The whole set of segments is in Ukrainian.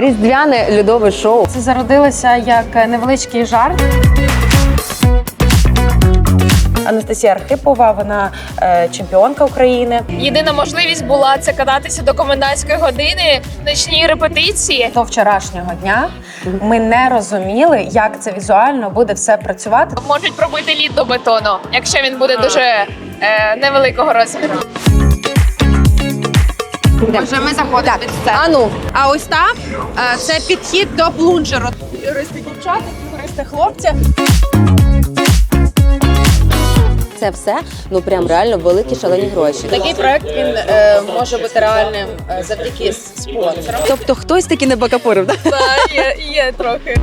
Різдвяне льодове шоу. Це зародилося як невеличкий жарт. Анастасія Архипова, вона е, чемпіонка України. Єдина можливість була це кататися до комендантської години, ночні репетиції. До вчорашнього дня ми не розуміли, як це візуально буде все працювати. Можуть пробити лід до бетону, якщо він буде дуже е, невеликого розміру. Вже ми заходимо від сцени. А ну, А ось так е, це підхід до плунжеру. Юристи дівчата, юристи хлопці. це все ну прям реально великі шалені гроші. Такий проект він е, може бути реальним е, завдяки спонсорам. Тобто хтось таки не бакапурив, так? Так, є, є трохи.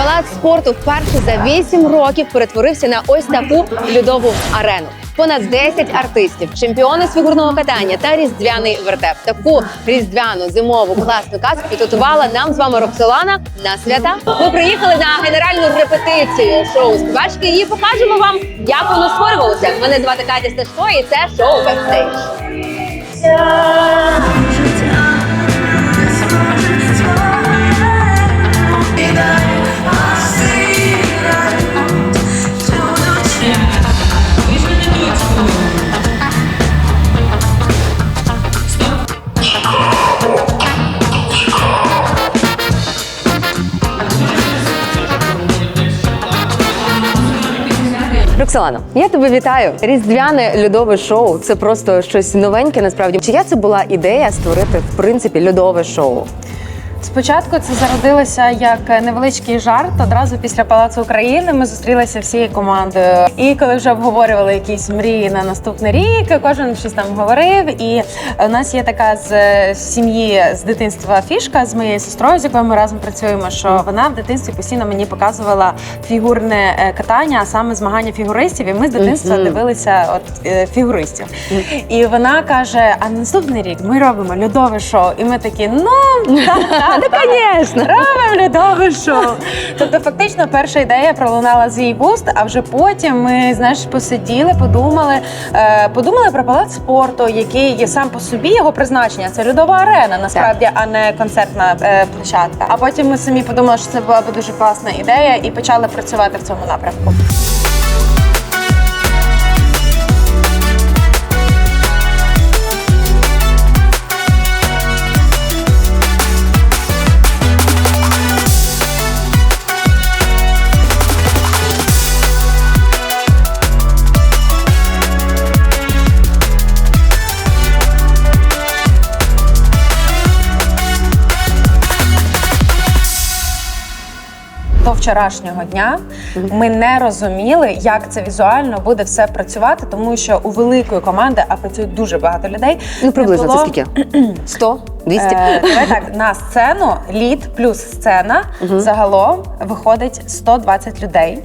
Палац спорту вперше за 8 років перетворився на ось таку льодову арену. Понад 10 артистів, чемпіони з фігурного катання та різдвяний вертеп. Таку різдвяну зимову класну казку підготувала нам з вами Роксолана на свята. Ми приїхали на генеральну репетицію шоу співачки і покажемо вам, як воно створювалося. Мене звати Катя Сташко, і це шоу бекстейдж. Роксолано, я тебе вітаю. Різдвяне льодове шоу це просто щось новеньке. Насправді, чия це була ідея створити в принципі льодове шоу? Спочатку це зародилося як невеличкий жарт. Одразу після Палацу України ми зустрілися всією командою. І коли вже обговорювали якісь мрії на наступний рік, кожен щось там говорив. І у нас є така з е, сім'ї з дитинства фішка з моєю сестрою, з якою ми разом працюємо. Що вона в дитинстві постійно мені показувала фігурне е, катання, а саме змагання фігуристів. І ми з дитинства дивилися от е, фігуристів. І вона каже: а наступний рік ми робимо льодове шоу. І ми такі, ну так, Ну, звісно. робимо льодове шоу. Тобто, фактично, перша ідея пролунала з її вуст, а вже потім ми знаєш, посиділи, подумали, е, подумали про палац спорту, який є сам по собі його призначення. Це льодова арена, насправді, а не концертна е, площадка. А потім ми самі подумали, що це була б дуже класна ідея, і почали працювати в цьому напрямку. Вчорашнього дня ми не розуміли, як це візуально буде все працювати, тому що у великої команди, а працює дуже багато людей. Ну приблизно було... це скільки? 100? 200? Е, давай так, на сцену лід плюс сцена загалом виходить 120 людей.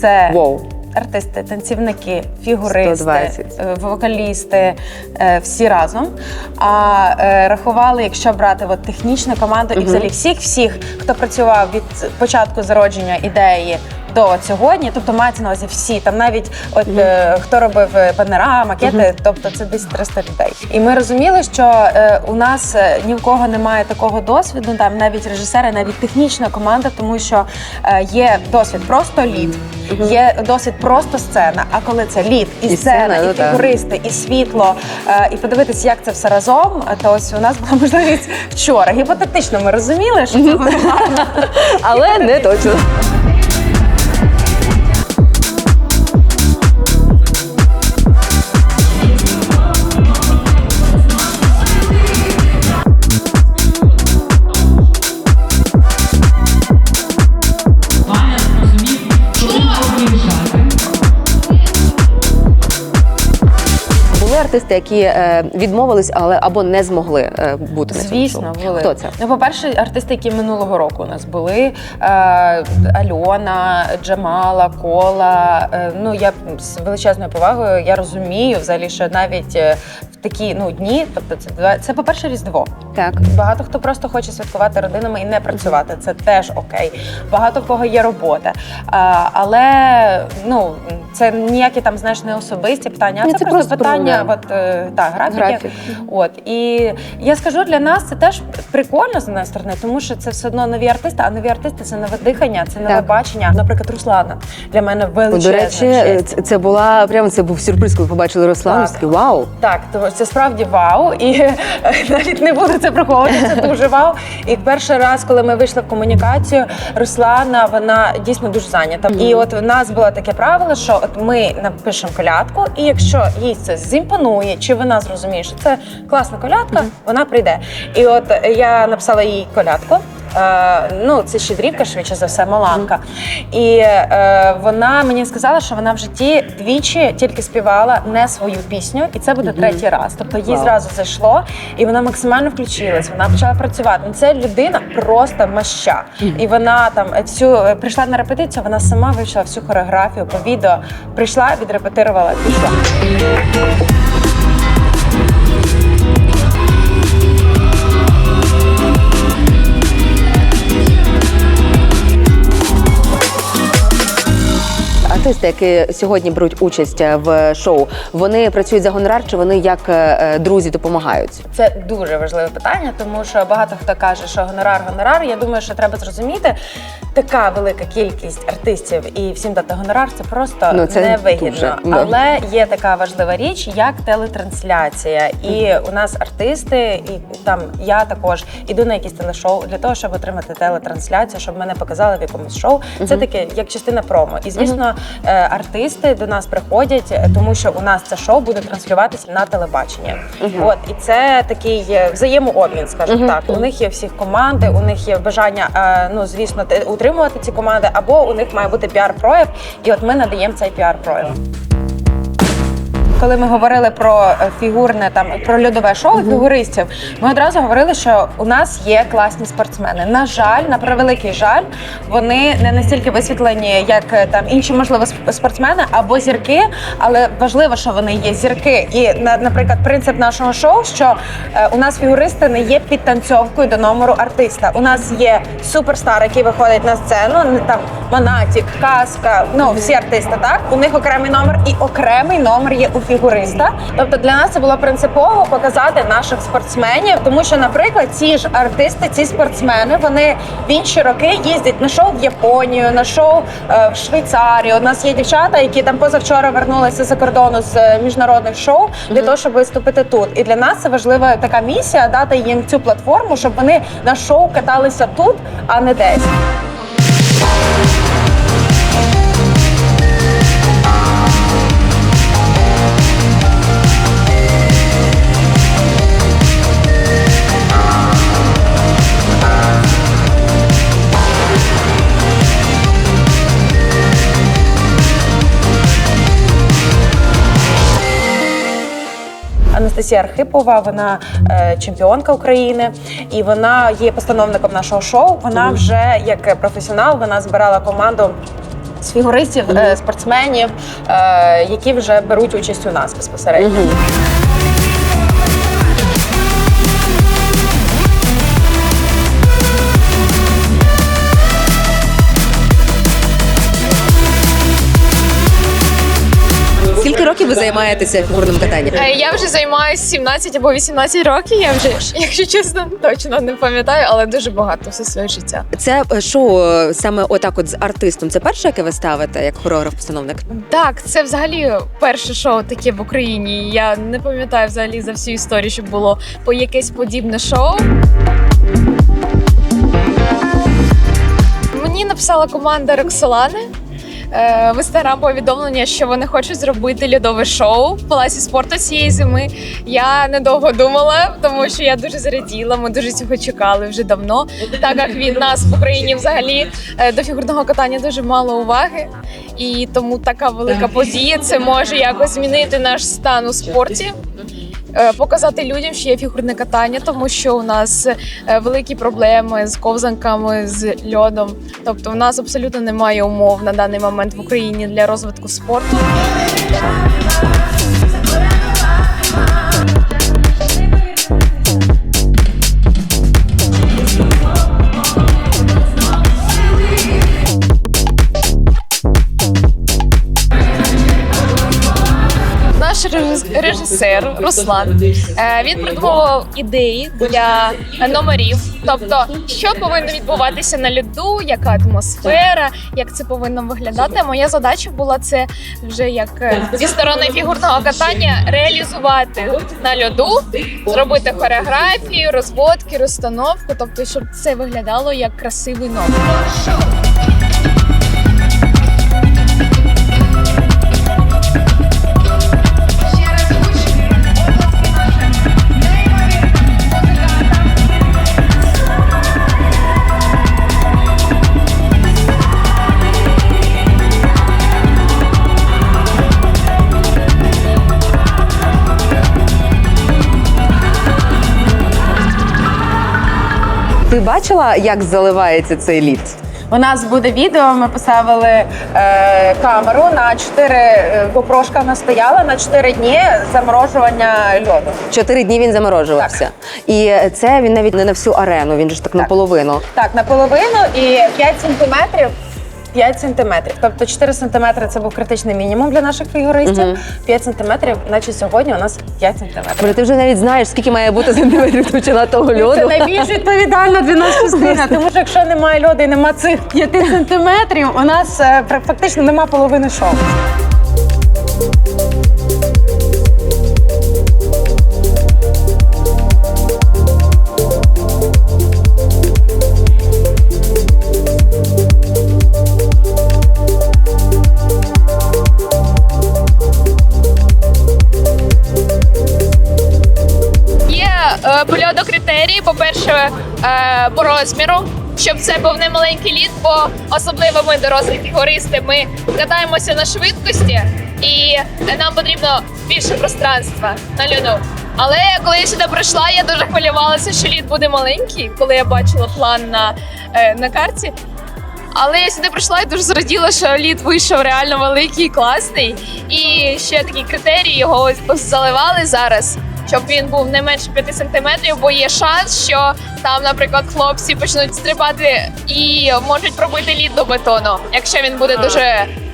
Це Воу. Артисти, танцівники, фігуристи, 120. е, вокалісти, е, всі разом. А е, рахували, якщо брати от, технічну команду і взагалі всіх, всіх, хто працював від початку зародження ідеї. До сьогодні, тобто мається на увазі всі, там навіть от е, хто робив е, банера, макети, тобто це десь 300 людей. І ми розуміли, що е, у нас е, ні в кого немає такого досвіду, там навіть режисери, навіть технічна команда, тому що е, є досвід просто лід, є досвід просто сцена. А коли це лід і, І сцена, сцена, ну і так. фігуристи, і світло, е, і подивитися, як це все разом, е, то ось у нас була можливість вчора. Гіпотетично ми розуміли, що це буде гарно. Але не точно. Артисти, які е, відмовились, але або не змогли е, бути на цьому Звісно, шоу. були. Хто це? Ну, по-перше, артисти, які минулого року у нас були: е, Альона, Джамала, Кола. Е, ну я з величезною повагою я розумію взагалі, що навіть в такі ну дні, тобто це це, по-перше, різдво. Так. Багато хто просто хоче святкувати родинами і не працювати. Це теж окей. Багато в кого є робота. А, але ну це ніякі там знаєш не особисті питання, а це, це просто, просто питання. От е, так, графіки. Графік. От і я скажу для нас це теж прикольно з однієї сторони, тому що це все одно нові артисти, а нові артисти це нове дихання, це нове Так. бачення. Наприклад, Руслана для мене До речі, честь. це, була прямо це був сюрприз, коли побачили Руслану. Так. Вау! Так, тому це справді вау, і навіть не буду це приховувати. Це дуже вау. І перший раз, коли ми вийшли в комунікацію, Руслана вона дійсно дуже зайнята. І от в нас було таке правило, що от ми напишемо колядку, і якщо їй це зімпонує, чи вона зрозуміє, що це класна колядка, вона прийде. І от я написала їй колядку. Е, ну, це щедрівка, швидше за все, Маланка. І е, вона мені сказала, що вона в житті двічі тільки співала не свою пісню, і це буде третій раз. Тобто їй Вау. зразу зайшло, і вона максимально включилась. Вона почала працювати. Ну, Це людина просто маща. І вона там е, всю е, прийшла на репетицію, вона сама вивчила всю хореографію по відео. Прийшла, відрепетирувала, пішла. Артисти, які сьогодні беруть участь е, в шоу, вони працюють за гонорар, чи вони як е, е, друзі допомагають? Це дуже важливе питання, тому що багато хто каже, що гонорар, гонорар. Я думаю, що треба зрозуміти, така велика кількість артистів і всім дати гонорар це просто Ну, це невигідно. дуже, да. Але є така важлива річ, як телетрансляція. І у нас артисти, і там я також іду на якісь телешоу для того, щоб отримати телетрансляцію, щоб мене показали в якомусь шоу. Це таке як частина промо. І звісно, артисти до нас приходять, е, тому що у нас це шоу буде транслюватися на телебаченні. От і це такий е, взаємообмін, скажімо так. У них є всіх команди, у них є бажання, е, ну звісно, утримувати ці команди, або у них має бути піар-проект, і от ми надаємо цей піар-прояв. Коли ми говорили про е, фігурне там про льодове шоу фігуристів, ми одразу говорили, що у нас є класні спортсмени. На жаль, на превеликий жаль, вони не настільки висвітлені, як е, там інші, можливо, сп- спортсмени або зірки. Але важливо, що вони є зірки. І на- наприклад, принцип нашого шоу, що е, у нас фігуристи не є підтанцьовкою до номеру артиста. У нас є суперстар, який виходить на сцену, там Монатік, Казка, ну всі артисти, так у них окремий номер і окремий номер є у фігуриста. Тобто для нас це було принципово показати наших спортсменів, тому що, наприклад, ці ж артисти, ці спортсмени, вони в інші роки їздять на шоу в Японію, на шоу е, в Швейцарію. У нас є дівчата, які там позавчора вернулися за кордону з е, міжнародних шоу для того, щоб виступити тут. І для нас це важлива така місія дати їм цю платформу, щоб вони на шоу каталися тут, а не десь. Анастасія Архипова, вона е, чемпіонка України, і вона є постановником нашого шоу. Вона вже як професіонал, вона збирала команду. З фігуристів, е, спортсменів, е, які вже беруть участь у нас безпосередньо. Скільки років ви займаєтеся фігурним катанням? Е, Я вже займаюся 17 або 18 років. Я вже, якщо чесно, точно не пам'ятаю, але дуже багато все своє життя. Це е, шоу е, саме отак, от з артистом. Це перше, яке ви ставите як хореограф-постановник? Так, це взагалі перше шоу таке в Україні. Я не пам'ятаю взагалі за всю історію, щоб було по якесь подібне шоу. Мені написала команда Роксолани. Е, В інстаграм повідомлення, що вони хочуть зробити льодове шоу в палаці спорту цієї зими. Я недовго думала, тому що я дуже зраділа. Ми дуже цього чекали вже давно. Так як від нас в Україні взагалі е, до фігурного катання дуже мало уваги, і тому така велика подія це може якось змінити наш стан у спорті. Е, Показати людям, що є фігурне катання, тому що у нас е, великі проблеми з ковзанками, з льодом. Тобто, у нас абсолютно немає умов на даний момент в Україні для розвитку спорту. Волонтер Руслан. Е, Він придумував ідеї для номерів, тобто, що повинно відбуватися на льоду, яка атмосфера, як це повинно виглядати. Моя задача була це вже як е, зі сторони фігурного катання реалізувати на льоду, зробити хореографію, розводки, розстановку, тобто, щоб це виглядало як красивий номер. Бачила, як заливається цей лід? У нас буде відео. Ми поставили е, камеру на 4 попрошка GoPro-шка в нас стояла на 4 дні заморожування льоду. Чотири дні він заморожувався. І це він навіть не на всю арену, він же ж так, наполовину. Так, наполовину і 5 сантиметрів. 5 сантиметрів. Тобто 4 сантиметри це був критичний мінімум для наших фігуристів. Мгм. 5 сантиметрів, наче сьогодні у нас 5 сантиметрів. Боже, ти вже навіть знаєш, скільки має бути сантиметрів товщина того Це льоду. найбільш відповідальна для нас частина, тому що якщо немає льоду і немає цих 5 сантиметрів, у нас е, пр- фактично нема половини шоу. Розміру, щоб це був не маленький лід, бо особливо ми дорослі фігуристи, ми катаємося на швидкості, і нам потрібно більше пространства на льоду. Але коли я сюди прийшла, я дуже хвилювалася, що лід буде маленький, коли я бачила план на, е, на карті. Але я сюди прийшла і дуже зраділа, що лід вийшов реально великий, класний. І ще такі критерії його заливали зараз, щоб він був не менше 5 сантиметрів, бо є шанс, що там, наприклад, хлопці почнуть стрибати і можуть пробити лід до бетону, якщо він буде дуже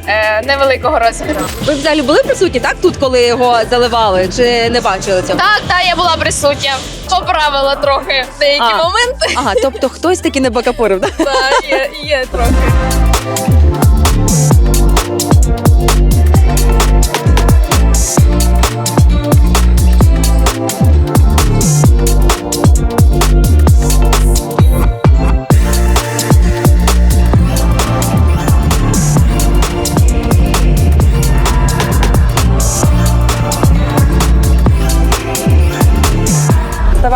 е, невеликого розміру. Ви взагалі були присутні так тут, коли його заливали, чи не бачили цього? Так, так, я була присутня, поправила трохи деякі А. моменти. Ага, тобто хтось таки не бакапурив, так? Так, є, є трохи.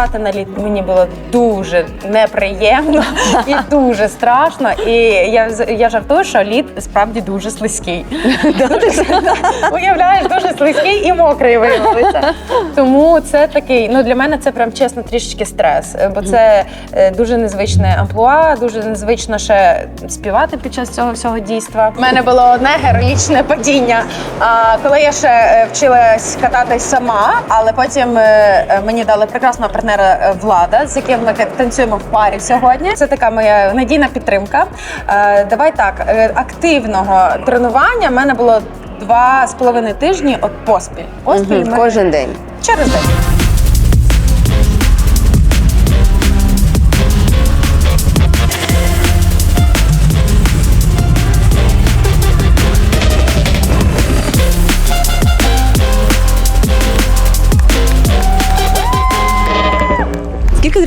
Ставати на лід мені було дуже неприємно і дуже страшно. І я, я жартую, що лід справді дуже слизький. Уявляєш, дуже слизький і мокрий виявився. Тому це такий, ну для мене це прям чесно трішечки стрес, бо це е, дуже незвичне амплуа, дуже незвично ще співати під час цього всього дійства. У мене було одне героїчне падіння. А коли я ще е, вчилась кататись сама, але потім е, мені дали прекрасного партнера е, Влада, з яким ми танцюємо в парі сьогодні. Це така моя надійна підтримка. Е, Давай так, е, активного тренування в мене було два з половиною тижні от поспіль. Поспіль угу, ми- Кожен день. через день.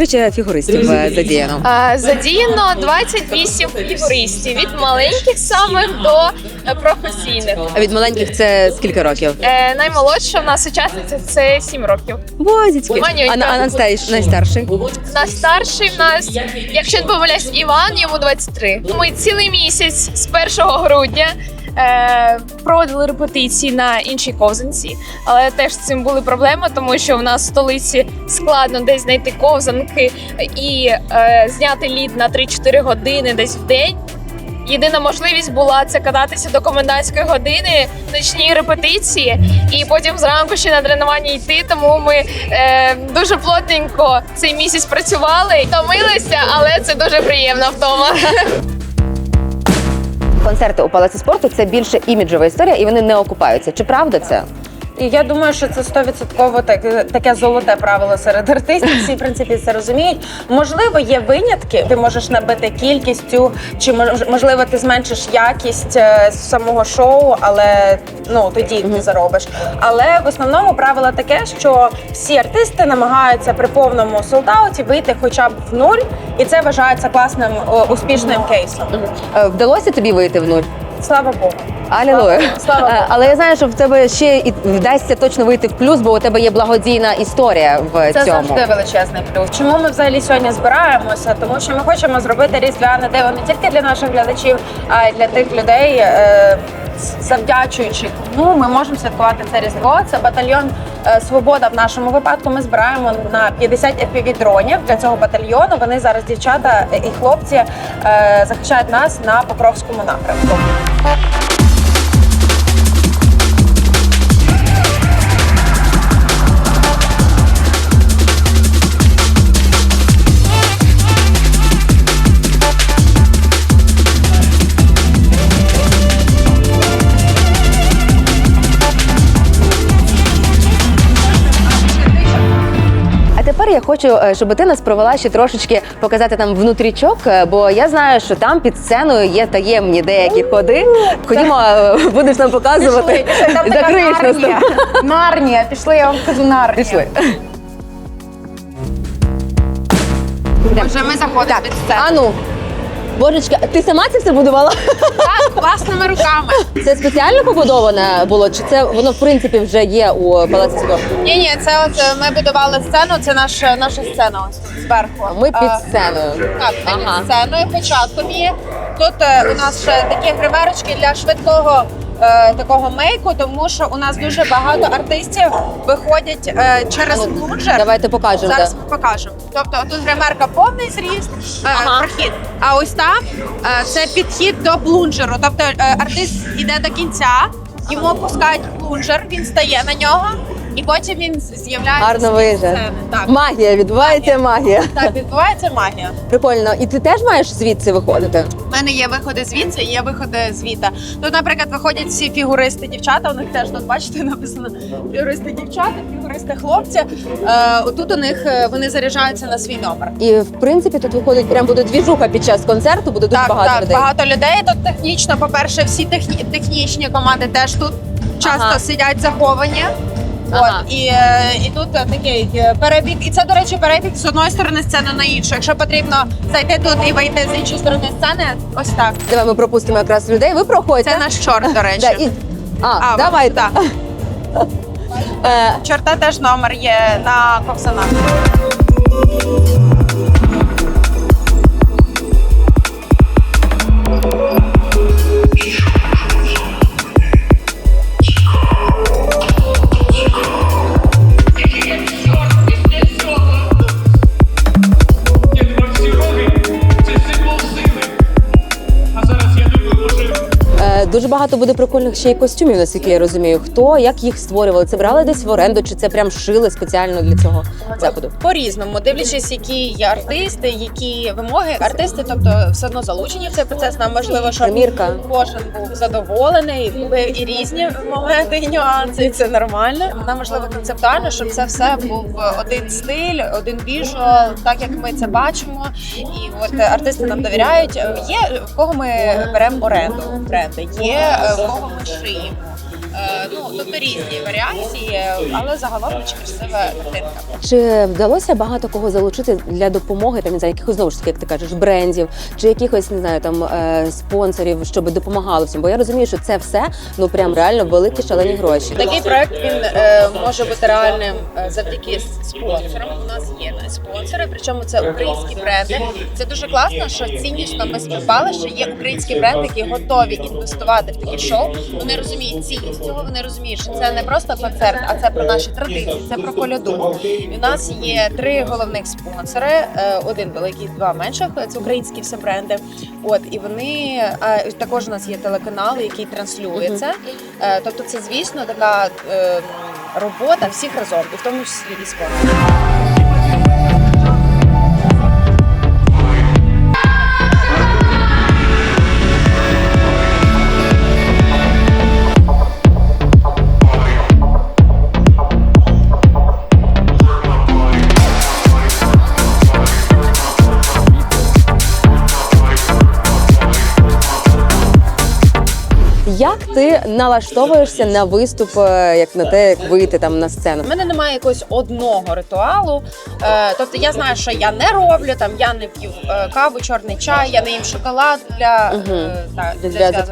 Скільки, фігуристів е, задіяно? А, Задіяно 28 фігуристів від маленьких самих до е, професійних. А від маленьких це скільки років? Е, наймолодша в нас учасниця це 7 років. Бозіцьки. А, на- а найстарш- найстарший? На старший в нас, якщо не помиляюсь, Іван, йому 23. Ми цілий місяць з 1 грудня. Е, проводили репетиції на іншій ковзанці, але теж з цим були проблеми, тому що в нас в столиці складно десь знайти ковзанки і е, зняти лід на 3-4 години десь в день. Єдина можливість була це кататися до комендантської години, ночні репетиції, і потім зранку ще на тренування йти. Тому ми е, дуже плотненько цей місяць працювали, втомилися, але це дуже приємно вдома. Концерти у палаці спорту це більше іміджова історія, і вони не окупаються. Чи правда це? І я думаю, що це стовідсотково так, таке золоте правило серед артистів. Всі в принципі це розуміють. Можливо, є винятки. Ти можеш набити кількістю, чи мож- можливо ти зменшиш якість е, самого шоу, але ну тоді ти заробиш. Але в основному правило таке, що всі артисти намагаються при повному солдауті вийти хоча б в нуль, і це вважається класним успішним кейсом. Е, Вдалося тобі вийти в нуль? Слава Богу. Алілуя. Слава Е, Але я знаю, що в тебе ще і вдасться точно вийти в плюс, бо у тебе є благодійна історія в Це цьому. завжди величезний плюс. Чому ми взагалі сьогодні збираємося? Тому що ми хочемо зробити різдвяне диво не тільки для наших глядачів, а й для тих людей, е, завдячуючи кому ми можемо святкувати це різдво. Це батальйон е, Свобода в нашому випадку. Ми збираємо на 50 fpv дронів для цього батальйону. Вони зараз дівчата і хлопці захищають нас на Покровському напрямку. Хочу, е, щоб ти нас провела ще трошечки показати там внутрічок, е, бо я знаю, що там під сценою є таємні деякі ходи. Ходімо, е, будеш нам показувати. Закриєш нас там. Нарнія, пішли, я вам кажу Нарнія. Пішли. Вже ми заходимо під сцену. А ну, божечка, ти сама це все будувала? Так, власними руками. Це спеціально побудоване було? Чи це воно в принципі вже є у палаці спорту? Ні, ні, це от е, ми будували сцену. Це наша наша сцена ось тут зверху. Ми під А, сценою. Так, ми Ага. під сценою початком є. Тут е, у нас ще такі гримерочки для швидкого е, такого мейку, тому що у нас дуже багато артистів виходять е, через плунжер. Давайте покажемо. Зараз да. ми покажемо. Тобто тут гримерка повний зріст, е, Ага. прохід. А ось там е, це підхід до плунжеру. Тобто е, артист іде до кінця, йому опускають плунжер, він стає на нього, і потім він з'являється. Гарно з вийде. сцени. Так. Магія, відбувається магія. так, відбувається магія. Прикольно. І ти теж маєш звідси виходити? У мене є виходи звідси, і є виходи звіта. Тут, наприклад, виходять всі фігуристи дівчата. У них теж тут бачите написано фігуристи дівчата, фігуристи хлопці. Е, тут у них е, вони заряджаються на свій номер. І в принципі тут виходить прям буде двіжуха під час концерту, буде дуже так, багато так, людей. багато людей. Тут технічно, по-перше, всі техні- технічні команди теж тут часто Ага. сидять заховані. Ага. От і, е, і тут такий е, перебіг. І це, до речі, перебіг з одної сторони сцени на іншу. Якщо потрібно зайти тут і вийти з іншої сторони сцени, ось так. Давай ми пропустимо якраз людей. Ви проходите. Це наш чорт, до речі. Да, і... А, А, давай так. Е, Чорта теж номер є на ковсанах. Дуже багато буде прикольних ще й костюмів, наскільки я розумію. Хто як їх створювали? Це брали десь в оренду, чи це прям шили спеціально для цього заходу? По-різному, дивлячись, які є артисти, які вимоги. Артисти, тобто, все одно залучені в цей процес. Нам важливо, щоб Примірка. кожен був задоволений. Були і різні моменти, і нюанси, і це нормально. Нам важливо концептуально, щоб це все був один стиль, один віжуал, так як ми це бачимо. І от артисти нам довіряють. Є в кого ми беремо оренду бренди, є е, в Ну, тобто різні варіації, але загалом дуже красива картинка. Чи вдалося багато кого залучити для допомоги там не знаю, якихось знову ж таки, як ти кажеш, брендів чи якихось не знаю там е, спонсорів, щоб допомагало всім? Бо я розумію, що це все ну прям реально великі шалені гроші. Такий проект він е, може бути реальним е, завдяки спонсорам. У нас є спонсори, причому це українські бренди. Це дуже класно, що ціннісно ми співпали, що є українські бренди, які готові інвестувати в такі шоу. Вони розуміють цінність цього. Вони розуміють, що це не просто концерт, а це про наші традиції, це про коляду. І у нас є три головних спонсори: е, один великий, два менших. Це українські все бренди. От і вони також у нас є телеканал, який транслює це. Тобто, це звісно така е, робота всіх разом, і в тому числі і спонсорів. Як ти налаштовуєшся на виступ, е, як на те, як вийти там на сцену? У мене немає якогось одного ритуалу. Е, тобто я знаю, що я не роблю. Там я не п'ю е, каву, чорний чай, я не їм шоколад для, е, та, Для для зв'язок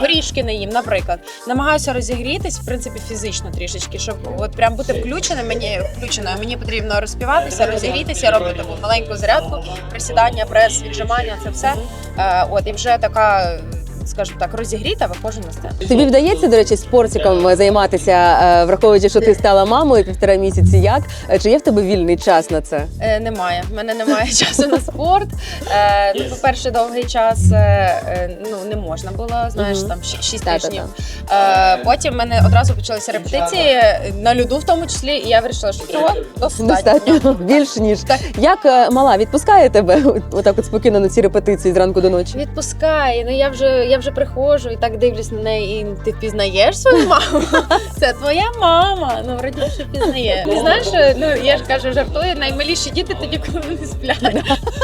горішки не їм, наприклад. Намагаюся розігрітись, в принципі, фізично трішечки, щоб от прям бути включеним. Мені включеною. Мені потрібно розпіватися, розігрітися, роблю таку маленьку зарядку, присідання, прес, віджимання, це все. От і вже така, скажімо так, розігріта, виходжу на сцену. Тобі вдається, до речі, спортиком займатися, е, враховуючи, що ти стала мамою півтора місяці. Як Е, чи є в тебе вільний час на це? Е, немає. В мене немає часу на спорт. Е, ну, по-перше, довгий час е, е, ну, не можна було, знаєш, там 6 тижнів. Е, потім в мене одразу почалися репетиції е, на льоду, в тому числі, і я вирішила, що цього достатньо. Достатньо більш ніж як е, мала відпускає тебе отак, от спокійно на ці репетиції зранку до ночі. Відпускає. Ну я вже я вже приходжу і так дивлюсь на неї, і ти впізнаєш свою маму? Це твоя мама. Ну вроді що впізнає. Ти знаєш, ну я ж кажу, жартую, наймаліші діти тоді, коли вони сплять.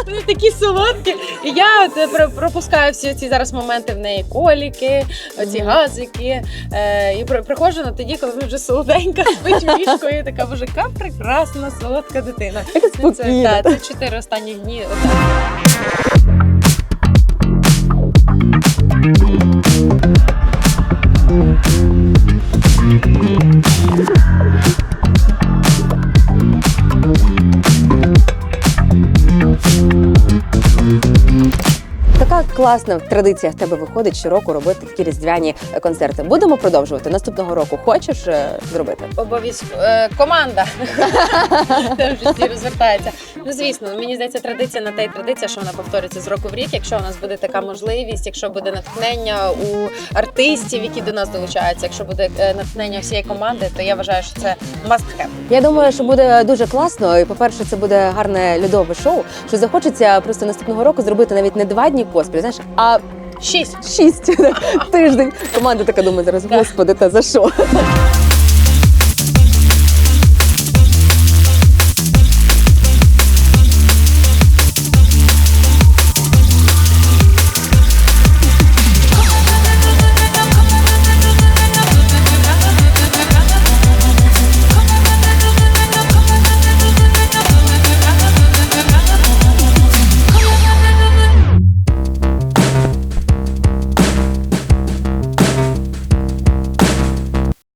Вони такі солодкі. І я от, е, пропускаю всі ці зараз моменти в неї коліки, оці газики. Е, і при- приходжу на тоді, коли вона вже солоденька, спить і така боже, яка прекрасна солодка дитина. Ну, Це, та, це чотири останні дні. отак. Thank you. Традиція в тебе виходить щороку робити такі різдвяні е, концерти. Будемо продовжувати наступного року. Хочеш е, зробити? Обов'язково е, команда всі розвертається. Ну звісно, мені здається, традиція на те й традиція, що вона повторюється з року в рік. Якщо у нас буде така можливість, якщо буде натхнення у артистів, які до нас долучаються, якщо буде натхнення всієї команди, то я вважаю, що це must have. Я думаю, що буде дуже класно. І по-перше, це буде гарне льодове шоу. Що захочеться просто наступного року зробити навіть не два дні поспіль, знаєш, а Шість. шість тиждень. Команда така думає зараз, господи, та за що?